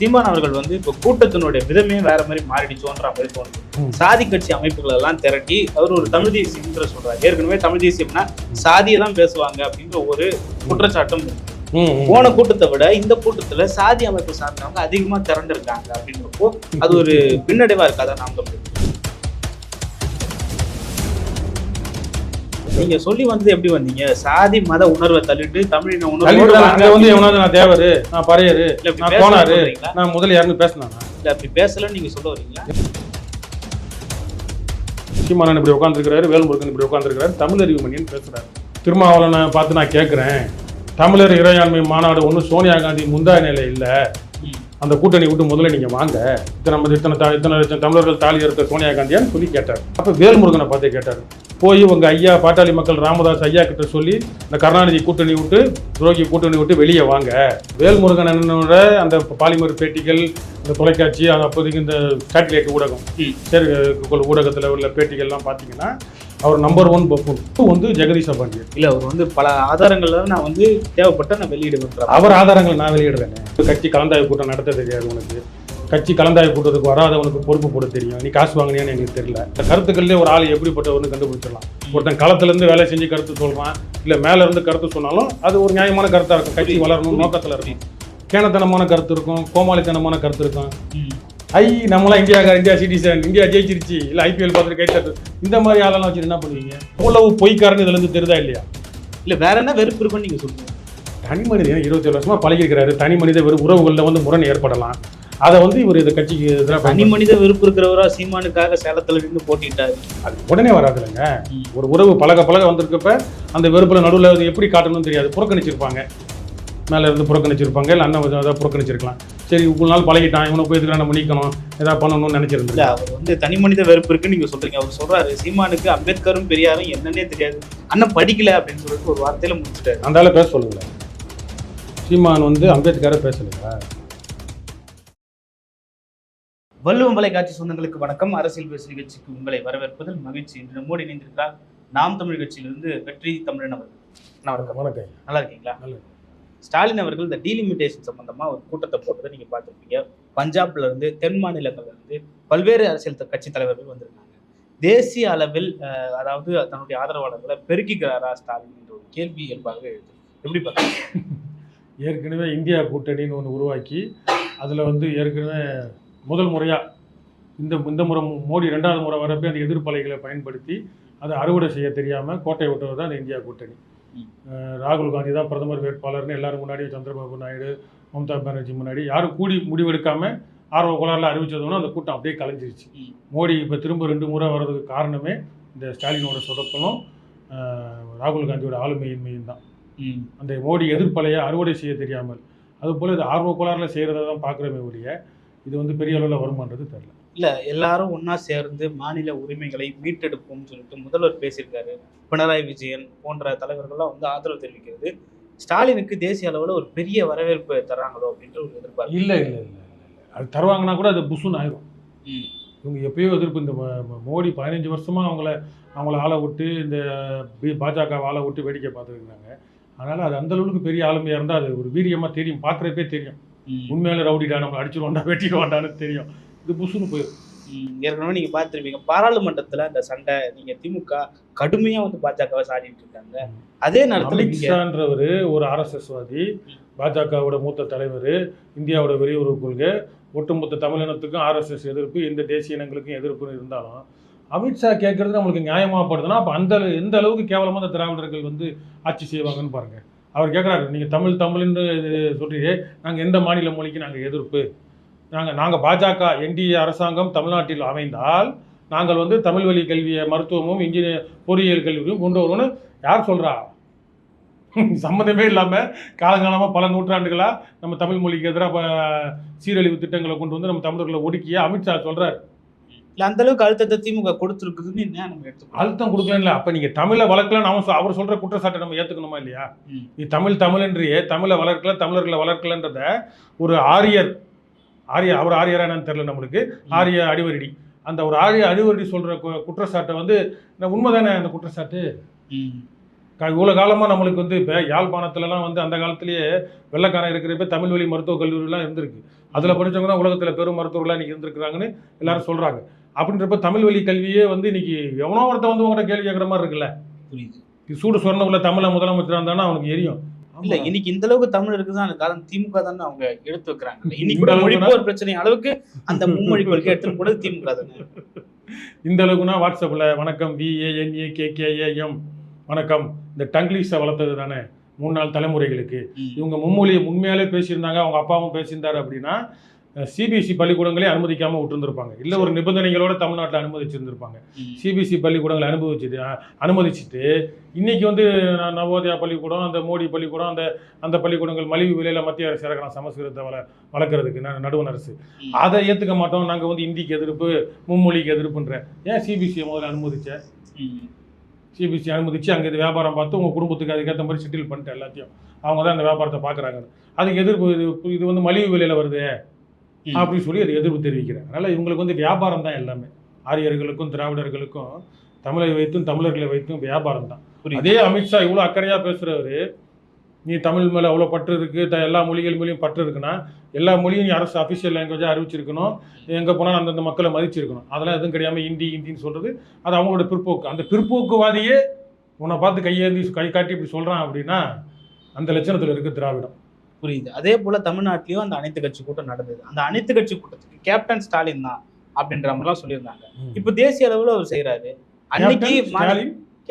சீமான் அவர்கள் வந்து இப்போ கூட்டத்தினுடைய விதமே வேற மாதிரி மாறிடுச்சோன்ற மாதிரி தோணுது. சாதி கட்சி அமைப்புகள் எல்லாம் திரட்டி அவர் ஒரு தமிழ் தேசியம்ன்ற சொல்றாரு. ஏற்கனவே தமிழ் தேசியம்னா சாதியை தான் பேசுவாங்க அப்படின்ற ஒரு குற்றச்சாட்டும். போன கூட்டத்தை விட இந்த கூட்டத்துல சாதி அமைப்பு சார்ந்தவங்க அதிகமா திரண்டிருக்காங்க அப்படின்றப்போ அது ஒரு பின்னடைவா இருக்காதா நாம் நீங்க சொல்லி வந்தது எப்படி வந்தீங்க? சாதி மத உணர்வை தள்ளிட்டு தமிழின உணர்வு. அங்க வந்து எவனாவது நான் தேவரு நான் பறையரு நான் சொல்றீங்களா? நான் முதல்ல யாருன்னு பேசினானா இல்ல அப்படி பேசலன்னு நீங்க சொல்ல வரீங்களா? சீமானன் இப்படி உட்காந்துருக்கிறாரு வேல்முருகன் இப்படி உட்காந்துருக்கிறாரு தமிழ் அறிவு மணியன் பேசுறாரு. திருமாவளவனை பார்த்து நான் கேட்குறேன் தமிழர் இறையாண்மை மாநாடு ஒன்றும் சோனியா காந்தி முந்தா நிலை இல்லை. அந்த கூட்டணி விட்டு முதல்ல நீங்க வாங்க. இத்தனை இத்தனை இத்தனை லட்சம் தமிழர்கள் தாலி இருக்க சோனியா காந்தியான்னு சொல்லி கேட்டார். அப்ப வேல்முருகனை பார்த்து கேட்டார். போய் உங்க ஐயா பாட்டாளி மக்கள் ராமதாஸ் ஐயா கிட்ட சொல்லி இந்த கருணாநிதி கூட்டணி விட்டு துரோகி கூட்டணி விட்டு வெளியே வாங்க. வேல்முருகன் அண்ணனோட அந்த பாலிமர் பேட்டிகள் இந்த தொலைக்காட்சி அது அப்போதைக்கு இந்த சேட்டலைட் ஊடகம். சரி ஊடகத்தில் உள்ள பேட்டிகள்லாம் பார்த்தீங்கன்னா அவர் நம்பர் ஒன் பஃபூன் வந்து ஜெகதீஷ பாண்டியன். இல்ல அவர் வந்து பல ஆதாரங்கள்ல நான் வந்து தேவைப்பட்ட நான் வெளியிடுவேன். அவர் ஆதாரங்களை நான் வெளியிடுறேன் கட்சி கலந்தாய்வு கூட்டம் நடத்த தெரியாது உனக்கு? கட்சி கலந்தாய்வு கூட்டத்துக்கு வராதவனுக்கு பொறுப்பு போட தெரியும். நீ காசு வாங்கினியான்னு எங்களுக்கு தெரியல. இந்த கருத்துக்கள்லேயே ஒரு ஆள் எப்படிப்பட்டவர்னு கண்டுபிடிச்சிடலாம். ஒருத்தன் களத்துலேருந்து வேலை செஞ்சு கருத்து சொல்கிறான் இல்லை மேலே இருந்து கருத்து சொன்னாலும் அது ஒரு நியாயமான கருத்தாக இருக்கும். கட்சி வளரணும் நோக்கத்தில் இருக்கும். கேனத்தனமான கருத்து இருக்கும். கோமாளித்தனமான கருத்து இருக்கும். ஐ நம்மளாம் இந்தியா இந்தியா சிட்டிசன் இந்தியா ஜெயிச்சிருச்சு. இல்லை ஐபிஎல் பார்த்துட்டு கை தட்டு. இந்த மாதிரி ஆளெல்லாம் வச்சு என்ன பண்ணுவீங்க? அவ்வளவு பொய்க்காரன் இதுல இருந்து தெரியுதா இல்லையா? இல்ல வேற என்ன வெறுப்பு இருக்குன்னு நீங்க சொல்லுங்க தனி மனிதன் இருபத்தேழு வருஷமா பழகிருக்கிறாரு தனி மனித வெறு உறவுகளில் வந்து முரண் ஏற்படலாம். அதை வந்து இவர் இந்த கட்சிக்கு எதிராக தனி மனித வெறுப்பு இருக்கிறவரா சீமானுக்காக சேலத்துல நின்று போட்டிட்டாரு. அது உடனே வராதுல்லைங்க. ஒரு உறவு பழக பழக வந்திருக்கப்ப அந்த வெறுப்புல நடுவில் எப்படி காட்டணும்னு தெரியாது. புறக்கணிச்சிருப்பாங்க. மேலே இருந்து புறக்கணிச்சிருப்பாங்க. இல்லை அண்ணன் ஏதாவது புறக்கணிச்சிருக்கலாம். சரி இவ்வளோ நாள் பழகிட்டான். இவனை போய் இதுக்கு நம்ம நீக்கணும் ஏதாவது பண்ணணும்னு இல்ல நினைச்சிருந்தேன் அவர் வந்து தனி மனித வெறுப்பு இருக்குன்னு நீங்க சொல்றீங்க. அவர் சொல்றாரு சீமானுக்கு அம்பேத்கரும் பெரியாரும் என்னன்னே தெரியாது. அண்ணன் படிக்கல அப்படின்னு சொல்லிட்டு ஒரு வார்த்தையில முடிச்சிட்டாரு. அந்த ஆளை பேச சொல்லுங்களேன் சீமான் வந்து அம்பேத்கரை பேசலைங்களா வள்ளுவம் வலைக்காட்சி சொந்தங்களுக்கு வணக்கம். அரசியல் பேசு நிகழ்ச்சிக்கு உங்களை வரவேற்பதில் மகிழ்ச்சி. இன்று நம்மோடு இணைந்திருக்கிறார் நாம் தமிழ் கட்சியிலிருந்து வெற்றி தமிழன் அவர்கள். வணக்கம். வணக்கம் நல்லா இருக்கீங்களா? நல்லா ஸ்டாலின் அவர்கள் இந்த டீலிமிட்டேஷன் சம்பந்தமா ஒரு கூட்டத்தை போட்டதை நீங்க பார்த்திருப்பீங்க. பஞ்சாப்ல இருந்து தென் மாநிலங்கள்ல இருந்து பல்வேறு அரசியல் கட்சி தலைவர்கள் வந்திருக்காங்க. தேசிய அளவில் அதாவது தன்னுடைய ஆதரவாளர்களை பெருக்கிக்கிறாரா ஸ்டாலின் என்ற ஒரு கேள்வி இயல்பாகவே எழுது. எப்படி பார்க்குறீங்க? ஏற்கனவே இந்தியா கூட்டணின்னு ஒன்று உருவாக்கி அதில் வந்து ஏற்கனவே முதல் முறையாக இந்த இந்த முறை மோடி ரெண்டாவது முறை வரப்போ அந்த எதிர்ப்பலைகளை பயன்படுத்தி அதை அறுவடை செய்ய தெரியாமல் கோட்டை விட்டது தான் இந்த இந்தியா கூட்டணி ராகுல் காந்தி தான் பிரதமர் வேட்பாளர்னு எல்லாரும் முன்னாடி சந்திரபாபு நாயுடு மம்தா பானர்ஜி முன்னாடி யாரும் கூடி முடிவெடுக்காம ஆர்வ கோளாறுல அறிவிச்சதோன்னா அந்த கூட்டம் அப்படியே கலைஞ்சிருச்சு. மோடி இப்போ திரும்ப ரெண்டு முறை வர்றதுக்கு காரணமே இந்த ஸ்டாலினோட சொதப்பலும் ராகுல் காந்தியோட ஆளுமையின்மையும் தான். அந்த மோடி எதிர்ப்பலையை அறுவடை செய்ய தெரியாமல் அதுபோல் இது ஆர்வ கோளாறுல செய்கிறத தான் பார்க்குறமே ஒழிய இது வந்து பெரிய அளவில் வருமானது தெரியல. இல்ல எல்லாரும் ஒண்ணா சேர்ந்து மாநில உரிமைகளை மீட்டெடுப்போம்னு சொல்லிட்டு முதல்வர் பேசியிருக்காரு. பினராயி விஜயன் போன்ற தலைவர்கள்லாம் வந்து ஆதரவு தெரிவிக்கிறது. ஸ்டாலினுக்கு தேசிய அளவுல ஒரு பெரிய வரவேற்பு தர்றாங்களோ அப்படின்ற ஒரு எதிர்பார்ப்பு. இல்லை இல்லை இல்லை அது தருவாங்கன்னா கூட அது புசுன்னு ஆயிரும். இவங்க எப்பயோ எதிர்ப்பு இந்த மோடி பதினஞ்சு வருஷமா அவங்கள அவங்கள ஆளை விட்டு இந்த பி பாஜக ஆளை விட்டு வேடிக்கை பார்த்துருக்குறாங்க அதனால் அது அந்த அளவுக்கு பெரிய ஆளுமையாக இருந்தால் அது ஒரு வீரியமாக தெரியும். பார்க்குறப்பே தெரியும். உண்மையில ரவுடிடா நம்மளை அடிச்சிருவாண்டா வெட்டிடுவாண்டான்னு தெரியும். இது புசுன்னு போயிடும் ஏற்கனவே நீங்க பார்த்திருப்பீங்க பாராளுமன்றத்துல இந்த சண்டை நீங்க திமுக கடுமையா வந்து பாஜகவை சாடிட்டு இருக்காங்க. அதே நேரத்துல அமித்ஷான்றவர் ஒரு ஆர்எஸ்எஸ்வாதி பாஜகவோட மூத்த தலைவர் இந்தியாவோட வெளியுறவு கொள்கை ஒட்டுமொத்த தமிழினத்துக்கும் ஆர்எஸ்எஸ் எதிர்ப்பு இந்த தேசிய இனங்களுக்கும் எதிர்ப்புன்னு இருந்தாலும் அமித்ஷா கேட்கறது நம்மளுக்கு நியாயமாகப்படுதுன்னா அப்போ அந்த எந்த அளவுக்கு கேவலமாக அந்த திராவிடர்கள் வந்து ஆட்சி செய்வாங்கன்னு பாருங்க. அவர் கேட்குறாரு நீங்கள் தமிழ் தமிழ்னு சொல்கிறீங்க நாங்கள் எந்த மாநில மொழிக்கு நாங்கள் எதிர்ப்பு? நாங்கள் நாங்கள் பாஜக என்டிஏ அரசாங்கம் தமிழ்நாட்டில் அமைந்தால் நாங்கள் வந்து தமிழ் வழி கல்வியை மருத்துவமும் இன்ஜினியர் பொறியியல் கல்வியும் கொண்டு வருவோம்னு யார் சொல்கிறா சம்மந்தமே இல்லாமல் காலங்காலமாக பல நூற்றாண்டுகளாக நம்ம தமிழ் மொழிக்கு எதிராக சீரழிவு திட்டங்களை கொண்டு வந்து நம்ம தமிழர்களை ஒடுக்கிய அமித்ஷா சொல்கிறார் இல்ல அந்த அளவுக்கு அழுத்தத்தை திமுக கொடுத்துருக்குதுன்னு என்ன நம்ம எடுத்துக்கணும்? அழுத்தம் கொடுக்கல அப்போ நீங்கள் தமிழை வளர்க்கலன்னு அவன் சொ- அவர் சொல்கிற குற்றச்சாட்டை நம்ம ஏற்றுக்கணுமா இல்லையா. நீ தமிழ் தமிழ்ன்றியே தமிழை வளர்க்கல தமிழர்களை வளர்க்கலன்றத ஒரு ஆரியர் ஆரிய அவர் ஆரியரா என்னன்னு தெரியல நம்மளுக்கு. ஆரிய அடிவரடி. அந்த ஒரு ஆரிய அடிவரடி சொல்கிற குற்றச்சாட்டை வந்து உண்மைதானே அந்த குற்றச்சாட்டு? ம். க- இவ்வளவு காலமா நம்மளுக்கு வந்து இப்போ யாழ்ப்பாணத்துலலாம் வந்து அந்த காலத்திலேயே வெள்ளக்காரன் இருக்கிறப்ப தமிழ் வழி மருத்துவக் கல்லூரிலாம் இருந்திருக்கு. அதில் படிச்சவங்க தான் உலகத்தில் பெரும் மருத்துவர்களாக இன்னைக்கு இருந்திருக்கிறாங்கன்னு எல்லாரும் சொல்கிறாங்க அப்படின்றப்ப தமிழ் வழி கல்வியே வந்து இன்னைக்கு எவனோ ஒருத்தன் வந்து உங்கள்கிட்ட கேள்வி கேட்குற மாதிரி இருக்குல்ல? புரியுது. சூடு சொன்ன உள்ள தமிழை முதலமைச்சர் இருந்தானா அவனுக்கு எரியும். இல்ல இன்னைக்கு இந்த அளவுக்கு தமிழ் இருக்குதான் காரணம் திமுக தானே அவங்க எடுத்து வைக்கிறாங்க. இன்னைக்கு கூட மொழிப்போர் பிரச்சனை அளவுக்கு அந்த மும்மொழி கொள்கை எடுத்துட்டு போனது திமுக தானே. இந்த அளவுக்குனா வாட்ஸ்அப்பில் வணக்கம் விஏஎன்ஏ கேகேஏஎம் வணக்கம். இந்த டங்கிலீஷை வளர்த்தது தானே மூணு நாள் தலைமுறைகளுக்கு. இவங்க மும்மொழியை உண்மையாலே பேசியிருந்தாங்க அவங்க அப்பாவும் பேசியிருந்தாரு அப்படின்னா சிபிஎஸ்சி பள்ளிக்கூடங்களே அனுமதிக்காமல் விட்டுருந்துருப்பாங்க. இல்லை ஒரு நிபந்தனைகளோட தமிழ்நாட்டில் அனுமதிச்சிருந்திருப்பாங்க. சிபிஎஸ்சி பள்ளிக்கூடங்களை அனுபவிச்சுட்டு அனுமதிச்சுட்டு இன்னைக்கு வந்து நவோதயா பள்ளிக்கூடம் அந்த மோடி பள்ளிக்கூடம் அந்த அந்த பள்ளிக்கூடங்கள் மலிவு விலையில் மத்திய அரசு இறக்கலாம் சமஸ்கிருதத்தை வள வளர்க்குறதுக்கு நடுவண் அரசு. அதை ஏற்றுக்க மாட்டோம். நாங்கள் வந்து இந்திக்கு எதிர்ப்பு மும்மொழிக்கு எதிர்ப்புன்ற. ஏன் சிபிஎஸ்சியை முதல்ல அனுமதிச்ச? ம். சிபிஎஸ்சி அனுமதிச்சு அங்கே இது வியாபாரம் பார்த்து உங்கள் குடும்பத்துக்கு அதுக்கேற்ற மாதிரி செட்டில் பண்ணிட்டு எல்லாத்தையும். அவங்க தான் அந்த வியாபாரத்தை பார்க்குறாங்க அதுக்கு எதிர்ப்பு இது இது வந்து மலிவு விலையில் வருது. அப்படின்னு சொல்லி அது எதிர்ப்பு தெரிவிக்கிறேன் அதனால் இவங்களுக்கு வந்து வியாபாரம் தான் எல்லாமே. ஆரியர்களுக்கும் திராவிடர்களுக்கும் தமிழை வைத்தும் தமிழர்களை வைத்தும் வியாபாரம் தான். அதே அமித்ஷா இவ்வளோ அக்கறையாக பேசுகிறவர் நீ தமிழ் மேலே அவ்வளோ பற்று இருக்குது த எல்லா மொழிகள் மேலேயும் பற்று இருக்குன்னா எல்லா மொழியும் நீ அரசு அஃபிஷியல் லாங்குவேஜாக அறிவிச்சிருக்கணும் எங்கே போனால் அந்தந்த மக்களை மதிச்சிருக்கணும். அதெல்லாம் எதுவும் கிடையாமல் ஹிந்தி ஹிந்தின்னு சொல்கிறது அது அவங்களோட பிற்போக்கு. அந்த பிற்போக்குவாதியே உன்னை பார்த்து கையேந்தி கை காட்டி இப்படி சொல்கிறான் அப்படின்னா அந்த லட்சணத்தில் இருக்குது திராவிடம். புரியுது. அதே போல தமிழ்நாட்டிலயும் அந்த அனைத்து கட்சி கூட்டம் நடந்தது. அந்த அனைத்து கட்சி கூட்டத்துக்கு கேப்டன் ஸ்டாலின் தான் அப்படின்ற மாதிரிலாம் சொல்லியிருந்தாங்க. இப்ப தேசிய அளவுல அவர் செய்யறாரு அன்னைக்கு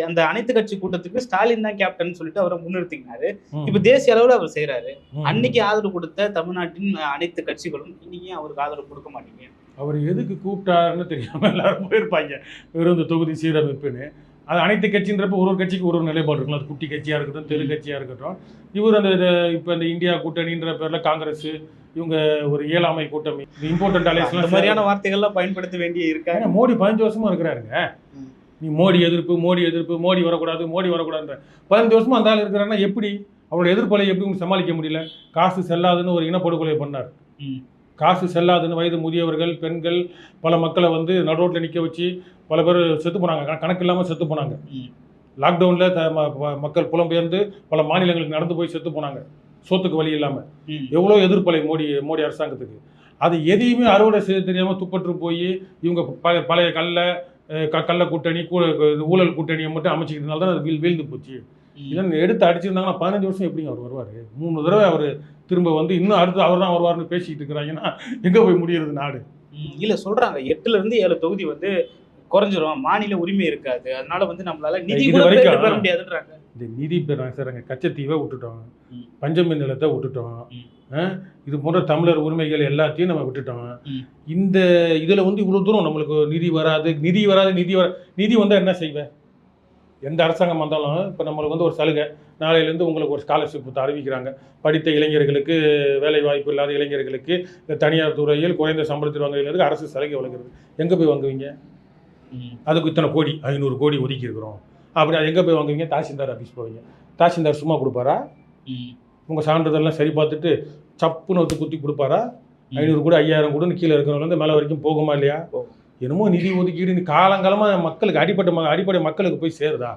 அந்த அனைத்து கட்சி கூட்டத்துக்கு ஸ்டாலின் தான் கேப்டன் சொல்லிட்டு அவரை முன்னிறுத்தினாரு. இப்ப தேசிய அளவுல அவர் செய்யறாரு. அன்னைக்கு ஆதரவு கொடுத்த தமிழ்நாட்டின் அனைத்து கட்சிகளும் இன்னைக்கு அவருக்கு ஆதரவு கொடுக்க மாட்டீங்க அவர் எதுக்கு கூப்பிட்டாருன்னு தெரியாம எல்லாரும் போயிருப்பாங்க. வெறும் இந்த தொகுதி சீரமைப்புன்னு. அது அனைத்து கட்சின்றப்ப ஒரு ஒரு கட்சிக்கு ஒரு ஒரு நிலைப்பாடு இருக்கும் அது குட்டி கட்சியாக இருக்கட்டும் தெரு கட்சியாக இருக்கட்டும். இவர் அந்த இப்போ இந்த இந்தியா கூட்டணின்ற பேரில் காங்கிரஸ் இவங்க ஒரு இயலாமை கூட்டணி இம்பார்ட்டன்ட் அலையன்ஸ்லாம் மாதிரியான வார்த்தைகள்லாம் பயன்படுத்த வேண்டிய இருக்கா? ஏன்னா மோடி பதினஞ்சு வருஷமா இருக்கிறாருங்க. நீ மோடி எதிர்ப்பு மோடி எதிர்ப்பு மோடி வரக்கூடாது மோடி வரக்கூடாதுன்ற. பதினஞ்சு வருஷமா அந்த ஆள் இருக்கிறாருன்னா எப்படி? அவரோட எதிர்ப்பலை எப்படி சமாளிக்க முடியல? காசு செல்லாதுன்னு ஒரு இனப்படுகொலை பண்ணார். காசு செல்லாதுன்னு வயது முதியவர்கள் பெண்கள் பல மக்களை வந்து நடுரோட்டில் நிற்க வச்சு பல பேர் செத்து போனாங்க. கணக்கு இல்லாமல் செத்து போனாங்க. லாக்டவுனில் த ம- மக்கள் புலம்பெயர்ந்து பல மாநிலங்களுக்கு நடந்து போய் செத்து போனாங்க. சொத்துக்கு வழி இல்லாமல் எவ்வளோ எதிர்ப்பலை மோடி மோடி அரசாங்கத்துக்கு. அது எதையுமே அறுவடை செய்ய தெரியாமல் துப்பற்று போய் இவங்க பழைய பழைய கல்லை க கள்ள கூட்டணி கூ ஊழல் கூட்டணியை மட்டும் அமைச்சிக்கிறதுனால தான் அது வீழ் வீழ்ந்து போச்சு. இதன் எடுத்து அடிச்சிருந்தாங்கன்னா பதினஞ்சு வருஷம் எப்படிங்க அவர் வருவார்? மூணு தடவை அவர் திரும்ப வந்து இன்னும் அடுத்து அவர் தான் வருவார்னு பேசிக்கிட்டு இருக்கிறாங்கன்னா எங்கே போய் முடியறது நாடு? இல்ல சொல்றாங்க. எட்டுல இருந்து ஏழு தொகுதி வந்து குறைஞ்சிரும். மாநில உரிமை இருக்காது. அதனால வந்து நம்மளால நிதி இது வரைக்கும் பெற- முடியாதுன்றாங்க. இந்த நிதி பெறாங்க சார் அங்கே கச்சத்தீவை விட்டுட்டோம். ம். பஞ்சமி நிலத்தை விட்டுட்டோம்? இது போன்ற தமிழர் உரிமைகள் எல்லாத்தையும் நம்ம விட்டுட்டோம். இந்த இதில் வந்து இவ்வளோ தூரம் நம்மளுக்கு நிதி வராது. நிதி வராது நிதி வர நிதி வந்தால் என்ன செய்வேன் எந்த அரசாங்கம் வந்தாலும் இப்போ நம்மளுக்கு வந்து ஒரு சலுகை. நாளையிலேருந்து உங்களுக்கு ஒரு ஸ்காலர்ஷிப் அறிவிக்கிறாங்க. படித்த இளைஞர்களுக்கு வேலை வாய்ப்பு இல்லாத இளைஞர்களுக்கு இந்த தனியார் துறையில் குறைந்த சம்பளத்தில் வாங்குறவங்களுக்கு அரசு சலுகை வழங்குறது. எங்கே போய் வாங்குவீங்க. அதுக்கு இத்தனை கோடி ஐநூறு கோடி ஒதுக்கி இருக்கிறோம். அப்படி அது எங்கே போய் வாங்குவீங்க? தாசில்தார் ஆஃபீஸ் போவீங்க. தாசில்தார் சும்மா கொடுப்பாரா. உங்கள் சான்றிதழ்லாம் சரி பார்த்துட்டு சப்புன்னு ஒத்து குத்தி கொடுப்பாரா. ஐநூறு கூட ஐயாயிரம் கூட கீழே இருக்கிறவங்க வந்து மேலே வரைக்கும் போகுமா இல்லையா. என்னமோ நிதி ஒதுக்கீடு காலங்காலமாக மக்களுக்கு அடிப்பட்ட ம அடிப்படை மக்களுக்கு போய் சேருதா.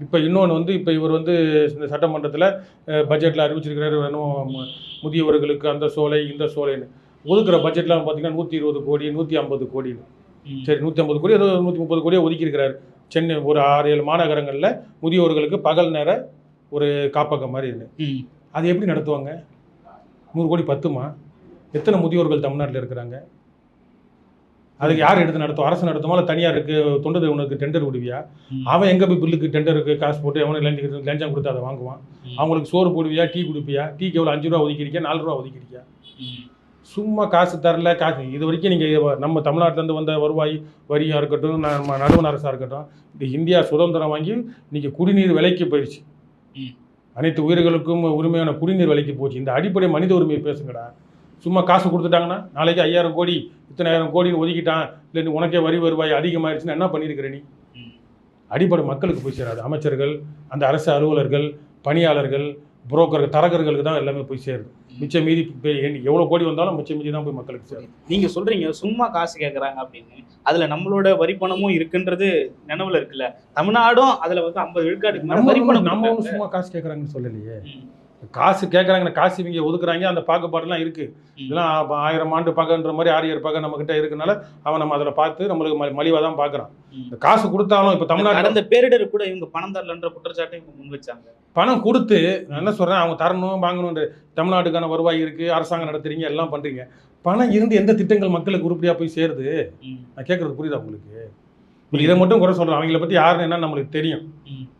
இப்போ இன்னொன்று வந்து இப்போ இவர் வந்து இந்த சட்டமன்றத்தில் பட்ஜெட்டில் அறிவிச்சிருக்கிறாரு வேணும் முதியவர்களுக்கு அந்த சோலை இந்த சோலைன்னு. ஒதுக்குற பட்ஜெட்லாம் பார்த்தீங்கன்னா நூற்றி இருபது கோடி நூற்றி ஐம்பது கோடின்னு. சரி நூற்றி ஐம்பது கோடி ஏதோ நூற்றி முப்பது கோடியை ஒதுக்கியிருக்கிறாரு. சென்னை ஒரு ஆறு ஏழு மாநகரங்களில் முதியோர்களுக்கு பகல் நேர ஒரு காப்பகம் மாதிரி இருக்கு ம். அது எப்படி நடத்துவாங்க? நூறு கோடி பத்துமா? எத்தனை முதியோர்கள் தமிழ்நாட்டில் இருக்கிறாங்க? அதுக்கு யார் எடுத்து நடத்தும்? அரசு நடத்துமா? இல்லை தனியாருக்கு தொண்டு நிறுவனத்துக்கு டெண்டர் விடுவியா. அவன் எங்கே போய் பில்லுக்கு டெண்டருக்கு காசு போட்டு எவனுக்கு லஞ்சம் லஞ்சம் கொடுத்து அதை வாங்குவான். அவங்களுக்கு சோறு போடுவியா? டீ கொடுப்பியா? டீக்கு எவ்வளோ அஞ்சு ரூபா ஒதுக்கிறியா நாலு ரூபா ஒதுக்கிறியா ம். சும்மா காசு தரல காசு இது வரைக்கும் நீங்கள் நம்ம தமிழ்நாட்டிலேருந்து வந்த வருவாய் வரியாக இருக்கட்டும் நம்ம நடுவண் அரசாக இருக்கட்டும் இந்த இந்தியா சுதந்திரம் வாங்கி இன்னைக்கு குடிநீர் விலைக்கு போயிடுச்சு. அனைத்து உயிர்களுக்கும் உரிமையான குடிநீர் விலைக்கு போச்சு. இந்த அடிப்படை மனித உரிமையை பேசுங்கடா. சும்மா காசு கொடுத்துட்டாங்கன்னா நாளைக்கு ஐயாயிரம் கோடி இத்தனாயிரம் கோடி ஒதுக்கிட்டான். இல்லை உனக்கே வரி வருவாய் அதிகமாயிருச்சுன்னா என்ன பண்ணியிருக்கிற நீ. அடிப்படை மக்களுக்கு போய் சேராது. அமைச்சர்கள் அந்த அரசு அலுவலர்கள் பணியாளர்கள் புரோக்கர்கள் தரகர்களுக்கு தான் எல்லாமே போய் சேருது மிச்சம் மீதி எவ்வளோ கோடி வந்தாலும் மிச்சம் மீதி தான் போய் மக்களுக்கு சேரும். நீங்க சொல்றீங்க சும்மா காசு கேக்குறாங்க அப்படின்னு. அதுல நம்மளோட வரி பணமும் இருக்குன்றது நினைவுல இருக்குல்ல. தமிழ்நாடும் அதுல வந்து ஐம்பது விழுக்காடுக்கு மேல நம்ம சும்மா காசு கேட்குறாங்கன்னு சொல்லலையே. காசு கேட்குறாங்க காசு இவங்க ஒதுக்குறாங்க அந்த பாகுபாடுலாம் இருக்கு. ம். இதெல்லாம் ஆயிரம் ஆண்டு பகன்ற மாதிரி ஆரியர் பகை நம்ம கிட்ட இருக்கனால அவன் நம்ம அதில் பார்த்து நம்மளுக்கு ம- மலிவா தான் பார்க்குறான். இந்த காசு கொடுத்தாலும் இப்போ தமிழ்நாட்டில் கடந்த பேரிடர் கூட இவங்க பணம் தரலன்ற குற்றச்சாட்டை இவங்க முன் வச்சாங்க. பணம் கொடுத்து நான் என்ன சொல்றேன் அவங்க தரணும் வாங்கணுன்ற தமிழ்நாட்டுக்கான வருவாய் இருக்கு அரசாங்கம் நடத்துறீங்க எல்லாம் பண்றீங்க. பணம் இருந்து எந்த திட்டங்கள் மக்களுக்கு உருப்படியா போய் சேருது. நான் கேட்கறது புரியுதா உங்களுக்கு? இதை மட்டும் குறை சொல்றேன். அவங்கள பத்தி யாருன்னு என்ன நம்மளுக்கு தெரியும்.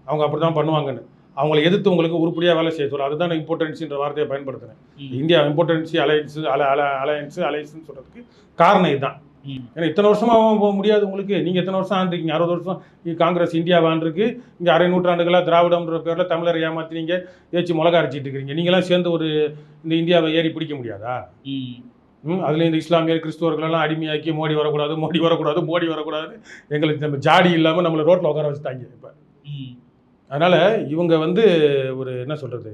அவங்க அப்படிதான் பண்ணுவாங்கன்னு. அவங்களை எதிர்த்து உங்களுக்கு உருப்படியா வேலை செய்ய சொல்ல அதுதான் இம்பார்ட்டன்ஸ்ன்ற வார்த்தையை பயன்படுத்துறேன். ம். இந்தியா இம்பார்ட்டன்சி அலையன்ஸ் அல அல அலையன்ஸ் அலையன்ஸ்னு சொல்றதுக்கு காரணம் இதுதான். ஏன்னா இத்தனை வருஷமா போக முடியாது உங்களுக்கு. நீங்க எத்தனை வருஷம் ஆண்டிருக்கீங்க? அறுபது வருஷம் காங்கிரஸ் இந்தியா ஆண்டிருக்கு இங்க அரை நூற்றாண்டுகளா திராவிடம்ன்ற பேர்ல தமிழரை ஏமாத்தினீங்க ஏச்சு மிளகா அரைச்சிட்டு இருக்கிறீங்க. நீங்களாம் சேர்ந்து ஒரு இந்த இந்தியாவை ஏறி பிடிக்க முடியாதா? ம். அதுல இந்த இஸ்லாமியர் கிறிஸ்துவர்களெல்லாம் அடிமையாக்கி மோடி வரக்கூடாது மோடி வரக்கூடாது மோடி வரக்கூடாது எங்களுக்கு நம்ம ஜாடி இல்லாம நம்மளை ரோட்ல உட்கார வச்சுட்டாங்க இப்ப. அதனால இவங்க வந்து ஒரு என்ன சொல்றது?